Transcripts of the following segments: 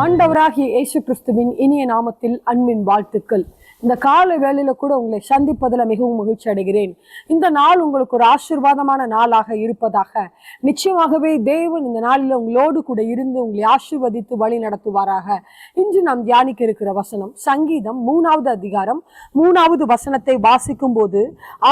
ஆண்டவராகிய இயேசு கிறிஸ்துவின் இனிய நாமத்தில் அன்பின் வாழ்த்துக்கள். இந்த கால வேளையில கூட உங்களை சந்திப்பதில் மிகவும் மகிழ்ச்சி அடைகிறேன். இந்த நாள் உங்களுக்கு ஒரு ஆசீர்வாதமான நாளாக இருப்பதாக. நிச்சயமாகவே தேவன் இந்த நாளில் உங்களோடு கூட இருந்து உங்களை ஆசீர்வதித்து வழி நடத்துவாராக. இன்று நாம் தியானிக்க இருக்கிற வசனம் சங்கீதம் மூணாவது அதிகாரம் மூணாவது வசனத்தை வாசிக்கும் போது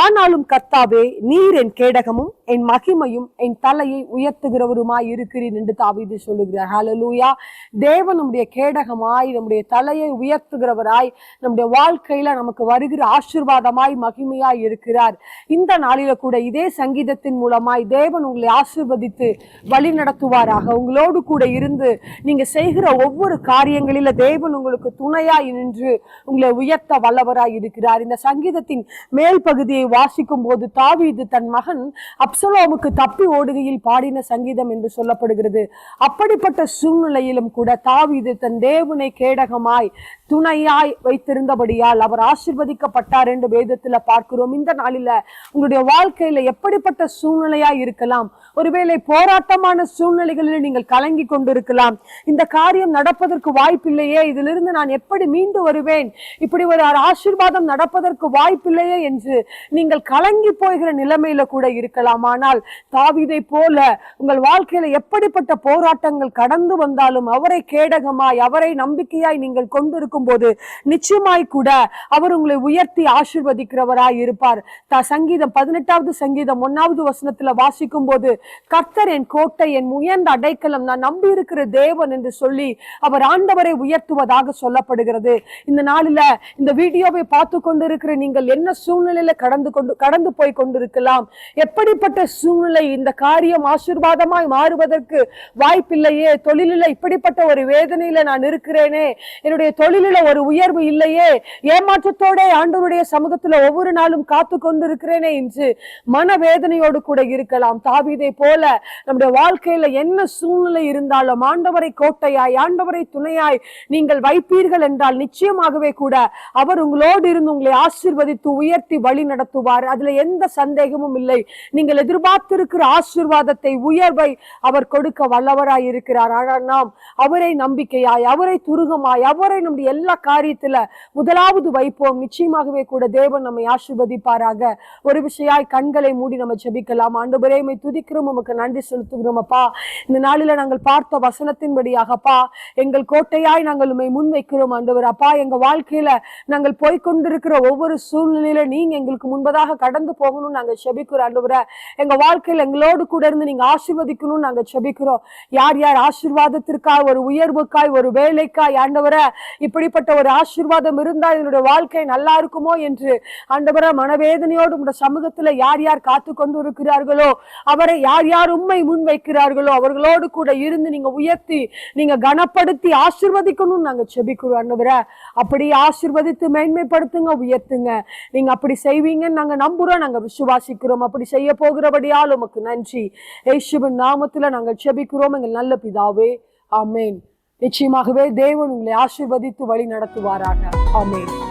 ஆனாலும் கர்த்தாவே நீர் என் கேடகமும் என் மகிமையும் என் தலையை உயர்த்துகிறவருமாய் இருக்கிறேன் என்று தாவீது சொல்லுகிறார். ஹலலூயா தேவன் நம்முடைய கேடகமாய் நம்முடைய தலையை உயர்த்துகிறவராய் நம்முடைய வாழ்க்கையில நமக்கு வருகிற ஆசீர்வாதமாய் மகிமையாய் இருக்கிறார். இந்த நாளில கூட இதே சங்கீதத்தின் மூலமாய் தேவன் உங்களை ஆசீர்வதித்து வழி நடத்துவாராக. உங்களோடு கூட இருந்து நீங்க செய்கிற ஒவ்வொரு காரியங்களில தேவன் உங்களுக்கு துணையாய் நின்று உங்களை உயர்த்த வல்லவராய் இருக்கிறார். இந்த சங்கீதத்தின் மேல் பகுதியை வாசிக்கும் போது தாவீது தன் மகன் அப்சலோமுக்கு தப்பி ஓடுகையில் பாடின சங்கீதம் என்று சொல்லப்படுகிறது. அப்படிப்பட்ட சூழ்நிலையிலும் கூட தாவி தாவிது தன் தேவனை கேடகமாய் துணையாய் வைத்திருந்தபடியால் அவர் ஆசிர்வதிக்கப்பட்டார் என்று வேதத்துல பார்க்கிறோம். இந்த நாளில உங்களுடைய வாழ்க்கையில எப்படிப்பட்ட சூழ்நிலையா இருக்கலாம்? ஒருவேளை போராட்டமான சூழ்நிலைகளில் நீங்கள் கலங்கி கொண்டிருக்கலாம். இந்த காரியம் நடப்பதற்கு வாய்ப்பில்லையே. இதிலிருந்து நான் எப்படி மீண்டு வருவேன்? இப்படி ஒரு ஆசீர்வாதம் நடப்பதற்கு வாய்ப்பில்லையே என்று நீங்கள் கலங்கி போகிற நிலைமையில கூட இருக்கலாம். ஆனால் தாவிதை போல உங்கள் வாழ்க்கையில எப்படிப்பட்ட போராட்டங்கள் கடந்து வந்தாலும் அவரை கேடகமாய் அவரை நம்பிக்கையாய் நீங்கள் கொண்டிருக்கும் போது நிச்சயமாய் கூட அவர் உங்களை உயர்த்தி ஆசிர்வதிக்கிறவராய் இருப்பார். த சங்கீதம் பதினெட்டாவது சங்கீதம் ஒன்னாவது வசனத்துல வாசிக்கும் போது கர்த்தர் என் கோட்டை என் உயர்ந்த அடைக்கலம் நான் நம்பி இருக்கிற தேவன் என்று சொல்லி அவர் ஆண்டவரை உயர்த்துவதாக சொல்லப்படுகிறது. இந்த நாளில இந்த வீடியோவை பார்த்து கொண்டிருக்கிற நீங்கள் என்ன சூழ்நிலையில கடந்து கொண்டு கடந்து போய் கொண்டிருக்கலாம்? எப்படிப்பட்ட சூழ்நிலை இந்த காரியம் ஆசீர்வாதமாய் மாறுவதற்கு வாய்ப்பில்லையே தொழிலில் இப்படிப்பட்ட ஒரு வேதனையில நான் இருக்கிறேனே. என்னுடைய தொழிலில் ஒரு உயர்வு இல்லையே. ஏமாற்றத்தோட ஆண்டவருடைய சமூகத்துல ஒவ்வொரு நாளும் காத்து கொண்டிருக்கிறேனே என்று மனவேதனையோடு கூட இருக்கலாம். தாவிதை போல நம்முடைய வாழ்க்கையில என்ன சூழ்நிலை இருந்தாலும் ஆண்டவரை கோட்டையாய் ஆண்டவரை துணையாய் நீங்கள் வைப்பீர்கள் என்றால் நிச்சயமாகவே கூட அவர் உங்களோடு இருந்து உங்களை ஆசிர்வதித்து உயர்த்தி வழி நடத்துவார். அதுல எந்த சந்தேகமும் இல்லை. நீங்கள் எதிர்பார்த்திருக்கிற ஆசீர்வாதத்தை உயர்வை அவர் கொடுக்க வல்லவராய் இருக்கிறார் ஆனால் நாம் அவரை நம்பிக்கையாய் அவரை துருகமாய் அவரை நம்முடைய எல்லா காரியத்துல முதலாவது வைப்போம். நிச்சயமாகவே கூட தேவன் நம்மை ஆசிர்வதிப்பாராக. ஒரு விஷயாய் கண்களை மூடி நம்ம ஜெபிக்கலாம். ஆண்டு பிரேமை துதிக்கிறோம். உமக்கு நன்றி செலுத்துகிறோம் அப்பா. இந்த நாளில நாங்கள் பார்த்த வசனத்தின்படியாகப்பா எங்கள் கோட்டையாய் நாங்கள் உண்மை முன்வைக்கிறோம் ஆண்டவர். அப்பா எங்க வாழ்க்கையில நாங்கள் போய்கொண்டிருக்கிற ஒவ்வொரு சூழ்நிலையில நீங்க எங்களுக்கு முன்பதாக கடந்து போகணும்னு நாங்க செபிக்கிறோம் ஆண்டவரை. எங்க வாழ்க்கையில எங்களோடு கூட இருந்து நீங்க ஆசிர்வதிக்கணும்னு நாங்க செபிக்கிறோம் யார் யார் ஆசிர்வாதத்திற்காக ஒரு உயர்வுக்காய் ஒரு வேலைக்காய் ஆண்டவரை இப்படிப்பட்ட ஒரு ஆசீர்வாதம் இருந்தால் என்னுடைய வாழ்க்கை நல்லா இருக்குமோ என்று ஆண்டவரை மனவேதனையோடு உங்களுடைய சமூகத்துல யார் யார் காத்து கொண்டு இருக்கிறார்களோ அவரை யார் யார் உண்மை முன் வைக்கிறார்களோ அவர்களோடு கூட இருந்து நீங்க உயர்த்தி நீங்க கனப்படுத்தி ஆசிர்வதிக்கணும்னு நாங்க செபிக்கிறோம் ஆண்டவரை. அப்படி ஆசீர்வதித்து மேன்மைப்படுத்துங்க உயர்த்துங்க. நீங்க அப்படி செய்வீங்கன்னு நாங்க நம்புறோம் நாங்க விசுவாசிக்கிறோம். அப்படி செய்ய போகிறபடியால் உமக்கு நன்றி. ஏசுவின் நாமத்துல நாங்கள் செபிக்கிறோம் எங்கள் நல்ல பிதாவே. ஆமேன். நிச்சயமாகவே தேவன் உங்களை ஆசிர்வதித்து வழி நடத்துவாராக. ஆமென்.